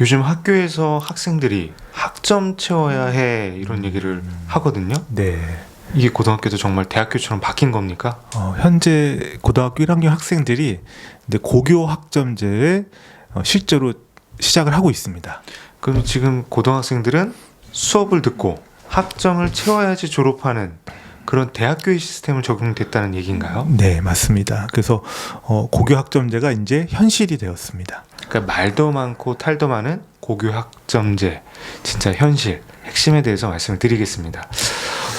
요즘 학교에서 학생들이 학점 채워야 해 이런 얘기를 하거든요. 네. 이게 고등학교도 정말 대학교처럼 바뀐 겁니까? 어, 현재 고등학교 1학년 학생들이 이제 고교 학점제에 어, 실제로 시작을 하고 있습니다. 그럼 지금 고등학생들은 수업을 듣고 학점을 채워야지 졸업하는 그런 대학교의 시스템을 적용됐다는 얘기인가요? 네, 맞습니다. 그래서 어, 고교 학점제가 이제 현실이 되었습니다. 그러니까 말도 많고 탈도 많은 고교 학점제 진짜 현실 핵심에 대해서 말씀을 드리겠습니다.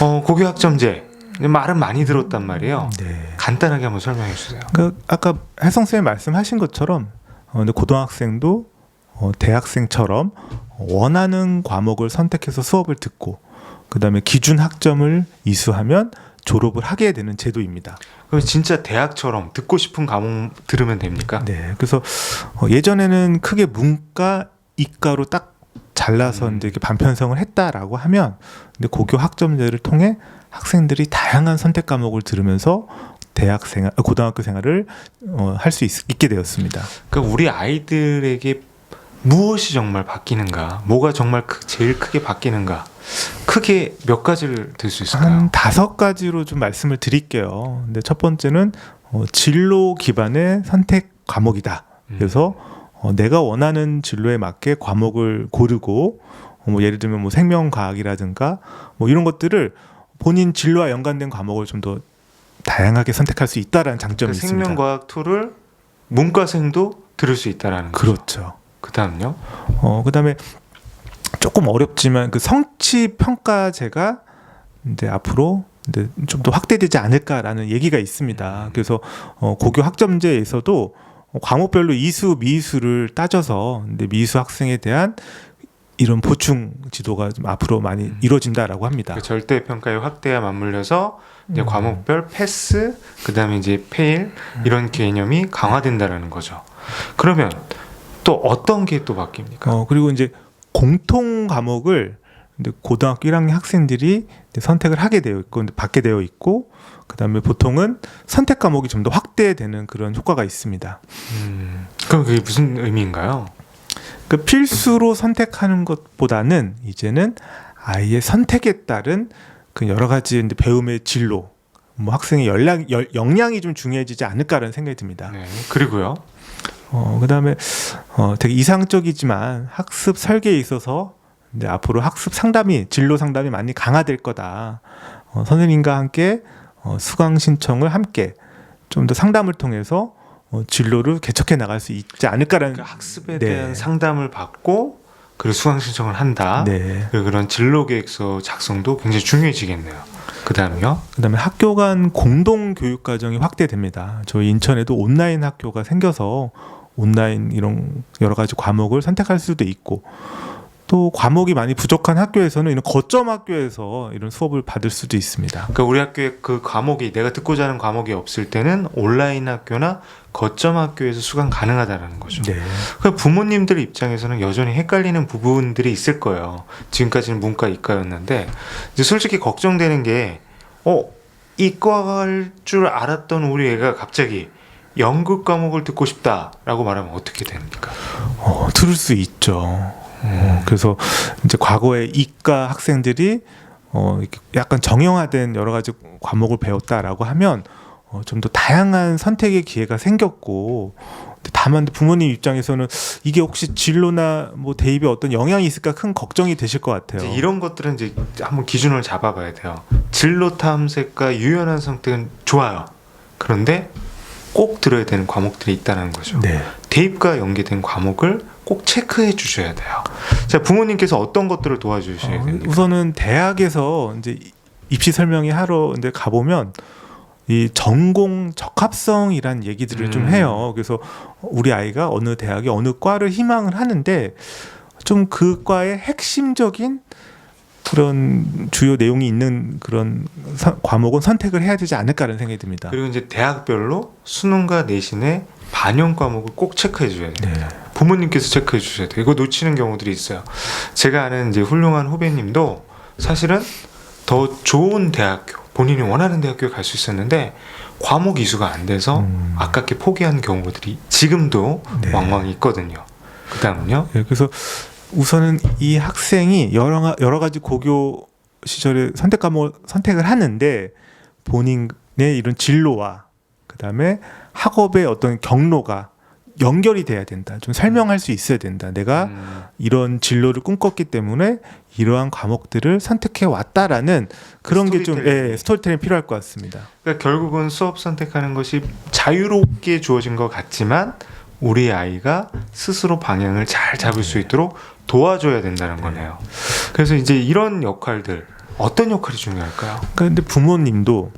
어, 고교 학점제 말은 많이 들었단 말이에요. 네. 간단하게 한번 설명해 주세요. 그 아까 혜성 쌤이 말씀하신 것처럼 어, 고등학생도 어, 대학생처럼 원하는 과목을 선택해서 수업을 듣고 그다음에 기준 학점을 이수하면 졸업을 하게 되는 제도입니다. 그럼 진짜 대학처럼 듣고 싶은 과목 들으면 됩니까? 네, 그래서 어, 예전에는 크게 문과, 이과로 딱 잘라서 음. 이제 이렇게 반편성을 했다라고 하면, 근데 고교 학점제를 통해 학생들이 다양한 선택 과목을 들으면서 대학 생활, 어, 고등학교 생활을 어, 할 수 있게 되었습니다. 그러니까 우리 아이들에게 무엇이 정말 바뀌는가? 뭐가 정말 크- 제일 크게 바뀌는가? 크게 몇 가지를 들 수 있을까요? 한 다섯 가지로 좀 말씀을 드릴게요. 근데 첫 번째는 어, 진로 기반의 선택 과목이다. 음. 그래서 어, 내가 원하는 진로에 맞게 과목을 고르고 어, 뭐 예를 들면 뭐 생명과학이라든가 뭐 이런 것들을 본인 진로와 연관된 과목을 좀 더 다양하게 선택할 수 있다라는 장점이 그러니까 있습니다. 생명과학 툴을 문과생도 들을 수 있다라는 거죠. 그렇죠. 그다음요. 어 그다음에 조금 어렵지만 그 성취 평가제가 이제 앞으로 이제 좀 더 확대되지 않을까라는 얘기가 있습니다. 그래서 어, 고교 학점제에서도 과목별로 이수 미수를 따져서 근데 미수 학생에 대한 이런 보충 지도가 좀 앞으로 많이 음. 이루어진다라고 합니다. 그 절대 평가의 확대와 맞물려서 이제 음. 과목별 패스, 그다음에 이제 페일 이런 개념이 강화된다라는 거죠. 그러면 또 어떤 게 또 바뀝니까? 어 그리고 이제 공통 과목을 고등학교 1학년 학생들이 선택을 하게 되어 있고 받게 되어 있고 그다음에 보통은 선택 과목이 좀 더 확대되는 그런 효과가 있습니다. 음, 그럼 그게 무슨 의미인가요? 그 필수로 선택하는 것보다는 이제는 아이의 선택에 따른 그 여러 가지 배움의 진로, 뭐 학생의 연락, 열, 역량이 좀 중요해지지 않을까라는 생각이 듭니다. 네. 그리고요. 어, 그 다음에 어, 되게 이상적이지만 학습 설계에 있어서 이제 앞으로 학습 상담이 진로 상담이 많이 강화될 거다. 어, 선생님과 함께 어, 수강 신청을 함께 좀 더 상담을 통해서 어, 진로를 개척해 나갈 수 있지 않을까라는 그 학습에 네. 대한 상담을 받고 그리고 수강 신청을 한다. 네. 그런 진로 계획서 작성도 굉장히 중요해지겠네요. 그다음요. 그다음에 학교 간 공동 교육 과정이 확대됩니다. 저희 인천에도 온라인 학교가 생겨서 온라인 이런 여러 가지 과목을 선택할 수도 있고 또 과목이 많이 부족한 학교에서는 이런 거점 학교에서 이런 수업을 받을 수도 있습니다. 그러니까 우리 학교에 그 과목이 내가 듣고자 하는 과목이 없을 때는 온라인 학교나 거점 학교에서 수강 가능하다라는 거죠. 네. 그 부모님들 입장에서는 여전히 헷갈리는 부분들이 있을 거예요. 지금까지는 문과 이과였는데 이제 솔직히 걱정되는 게 어, 이과일 줄 알았던 우리 애가 갑자기 연극 과목을 듣고 싶다라고 말하면 어떻게 됩니까? 어, 들을 수 있죠. 어, 그래서 이제 과거에 이과 학생들이 어, 약간 정형화된 여러 가지 과목을 배웠다라고 하면 어, 좀 더 다양한 선택의 기회가 생겼고 다만 부모님 입장에서는 이게 혹시 진로나 뭐 대입에 어떤 영향이 있을까 큰 걱정이 되실 것 같아요. 이런 것들은 이제 한번 기준을 잡아봐야 돼요. 진로 탐색과 유연한 선택은 좋아요. 그런데 꼭 들어야 되는 과목들이 있다는 거죠. 네. 대입과 연계된 과목을 꼭 체크해 주셔야 돼요. 자, 부모님께서 어떤 것들을 도와주셔야 어, 됩니까? 우선은 대학에서 이제 입시 설명회 하러 이제 가보면 이 전공 적합성이란 얘기들을 좀 음. 해요. 그래서 우리 아이가 어느 대학에 어느 과를 희망을 하는데 좀 그 과의 핵심적인 그런 주요 내용이 있는 그런 선- 과목은 선택을 해야 되지 않을까라는 생각이 듭니다. 그리고 이제 대학별로 수능과 내신의 반영 과목을 꼭 체크해 줘야 돼요. 네. 부모님께서 체크해 주셔야 돼요. 이거 놓치는 경우들이 있어요. 제가 아는 이제 훌륭한 후배님도 사실은 더 좋은 대학교, 본인이 원하는 대학교에 갈 수 있었는데 과목 이수가 안 돼서 음. 아깝게 포기한 경우들이 지금도 네. 왕왕 있거든요. 그다음은요? 예, 그래서 우선은 이 학생이 여러 가- 여러 가지 고교 시절에 선택 과목을 선택을 하는데 본인의 이런 진로와 그다음에 학업의 어떤 경로가 연결이 돼야 된다. 좀 설명할 수 있어야 된다. 내가 음, 이런 진로를 꿈꿨기 때문에 이러한 과목들을 선택해 왔다라는 그런 게좀 스토리텔링. 예, 스토리텔링 필요할 것 같습니다. 그러니까 결국은 수업 선택하는 것이 자유롭게 주어진 것 같지만 우리 아이가 스스로 방향을 잘 잡을 수 있도록 도와줘야 된다는 거네요. 그래서 이제 이런 역할들 어떤 역할이 중요할까요? 그런데 부모님도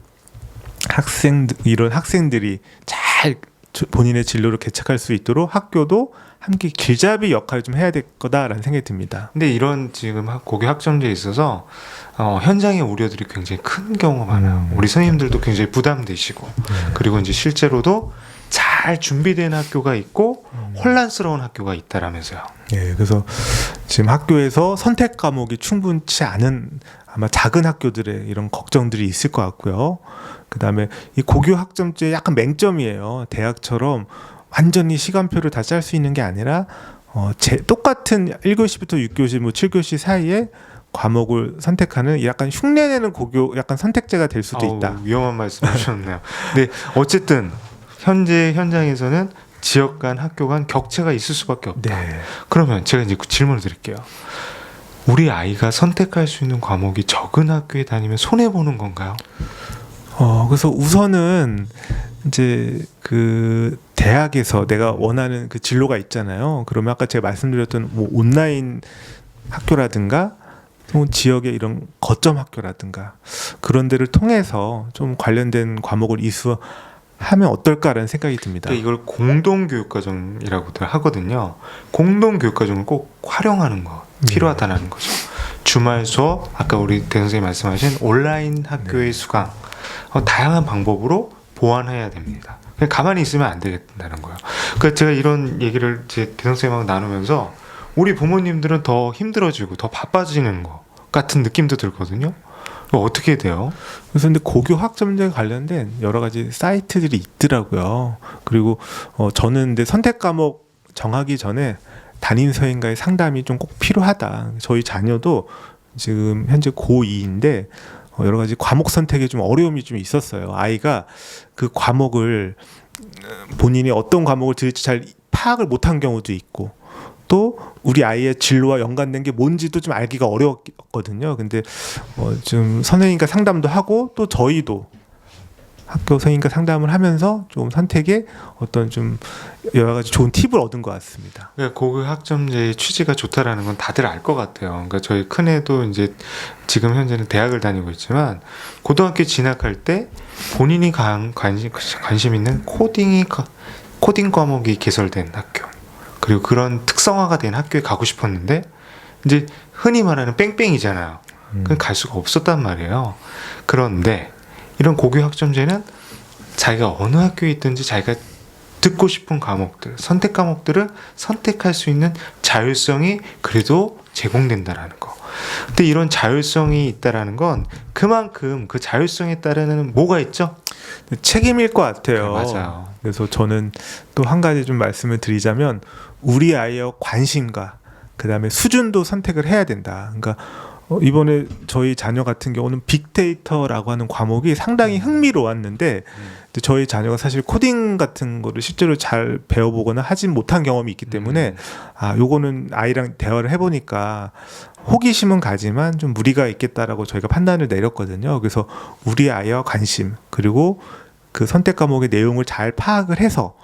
학생 이런 학생들이 잘 저- 본인의 진로를 개척할 수 있도록 학교도 함께 길잡이 역할을 좀 해야 될 거다라는 생각이 듭니다. 근데 이런 지금 학- 고교 학점제에 있어서 어, 현장의 우려들이 굉장히 큰 경우가 많아요. 음. 우리 선생님들도 굉장히 부담되시고 그리고 이제 실제로도 잘 준비된 학교가 있고 혼란스러운 학교가 있다라면서요. 예, 그래서 지금 학교에서 선택 과목이 충분치 않은 아마 작은 학교들의 이런 걱정들이 있을 것 같고요. 그 다음에 이 고교 학점제 약간 맹점이에요. 대학처럼 완전히 시간표를 다 짤 수 있는 게 아니라 어, 제, 똑같은 1교시부터 6교시, 뭐 7교시 사이에 과목을 선택하는 약간 흉내내는 고교 약간 선택제가 될 수도 아우, 있다. 위험한 말씀하셨네요. 근데 어쨌든 현재 현장에서는 지역 간 학교 간 격차가 있을 수밖에 없다. 네. 그러면 제가 이제 그 질문을 드릴게요. 우리 아이가 선택할 수 있는 과목이 적은 학교에 다니면 손해 보는 건가요? 어, 그래서 우선은 이제 그 대학에서 내가 원하는 그 진로가 있잖아요. 그러면 아까 제가 말씀드렸던 뭐 온라인 학교라든가 또 지역의 이런 거점 학교라든가 그런 데를 통해서 좀 관련된 과목을 이수 하면 어떨까라는 생각이 듭니다. 이걸 공동교육과정이라고들 하거든요. 공동교육과정을 꼭 활용하는 거 필요하다는 거죠. 주말 수업, 아까 우리 대 선생님 말씀하신 온라인 학교의 수강, 어, 다양한 방법으로 보완해야 됩니다. 그냥 가만히 있으면 안 되겠다는 거예요. 그러니까 제가 이런 얘기를 제 대 선생님하고 나누면서 우리 부모님들은 더 힘들어지고 더 바빠지는 것 같은 느낌도 들거든요. 이거 어떻게 돼요? 그래서 근데 고교 학점제 관련된 여러 가지 사이트들이 있더라고요. 그리고 어, 저는 근데 선택 과목 정하기 전에 담임 선생님과의 상담이 좀 꼭 필요하다. 저희 자녀도 지금 현재 고2인데 어, 여러 가지 과목 선택에 좀 어려움이 좀 있었어요. 아이가 그 과목을 음, 본인이 어떤 과목을 들을지 잘 파악을 못한 경우도 있고 또 우리 아이의 진로와 연관된 게 뭔지도 좀 알기가 어려웠거든요. 근데 어, 좀 선생님과 상담도 하고 또 저희도 학교 선생님과 상담을 하면서 좀 선택에 어떤 좀 여러 가지 좋은 팁을 얻은 것 같습니다. 그러니까 고교 학점제의 취지가 좋다라는 건 다들 알 것 같아요. 그러니까 저희 큰 애도 이제 지금 현재는 대학을 다니고 있지만 고등학교 진학할 때 본인이 관, 관심, 관심 있는 코딩이 가- 코딩 과목이 개설된 학교 그리고 그런 특성화가 된 학교에 가고 싶었는데 이제 흔히 말하는 뺑뺑이잖아요. 음. 그갈 수가 없었단 말이에요. 그런데 이런 고교 학점제는 자기가 어느 학교에 있든지 자기가 듣고 싶은 과목들, 선택 과목들을 선택할 수 있는 자율성이 그래도 제공된다라는 거. 근데 이런 자율성이 있다라는 건 그만큼 그 자율성에 따르는 뭐가 있죠? 책임일 것 같아요. 네, 맞아요. 그래서 저는 또 한 가지 좀 말씀을 드리자면 우리 아이의 관심과 그다음에 수준도 선택을 해야 된다. 그러니까 어, 이번에 저희 자녀 같은 경우는 빅데이터라고 하는 과목이 상당히 흥미로웠는데 근데 저희 자녀가 사실 코딩 같은 거를 실제로 잘 배워보거나 하진 못한 경험이 있기 때문에 음. 아 요거는 아이랑 대화를 해보니까 호기심은 가지만 좀 무리가 있겠다라고 저희가 판단을 내렸거든요. 그래서 우리 아이와 관심 그리고 그 선택 과목의 내용을 잘 파악을 해서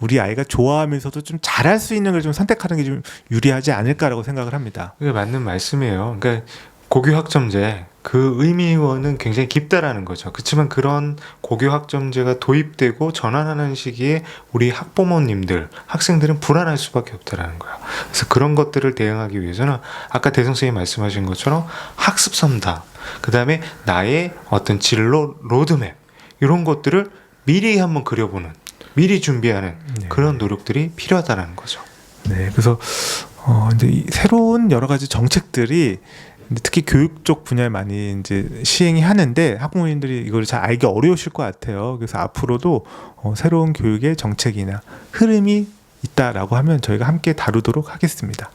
우리 아이가 좋아하면서도 좀 잘할 수 있는 걸 좀 선택하는 게 좀 유리하지 않을까라고 생각을 합니다. 그게 맞는 말씀이에요. 그러니까 고교 학점제 그 의미와는 굉장히 깊다라는 거죠. 그렇지만 그런 고교 학점제가 도입되고 전환하는 시기에 우리 학부모님들, 학생들은 불안할 수밖에 없다라는 거예요. 그래서 그런 것들을 대응하기 위해서는 아까 대성 선생님 말씀하신 것처럼 학습 첨단, 그 다음에 나의 어떤 진로 로드맵 이런 것들을 미리 한번 그려보는, 미리 준비하는 네. 그런 노력들이 필요하다는 거죠. 네, 그래서 어 이제 이 새로운 여러 가지 정책들이 특히 교육 쪽 분야에 많이 이제 시행이 하는데 학부모님들이 이걸 잘 알기 어려우실 것 같아요. 그래서 앞으로도 어, 새로운 교육의 정책이나 흐름이 있다라고 하면 저희가 함께 다루도록 하겠습니다.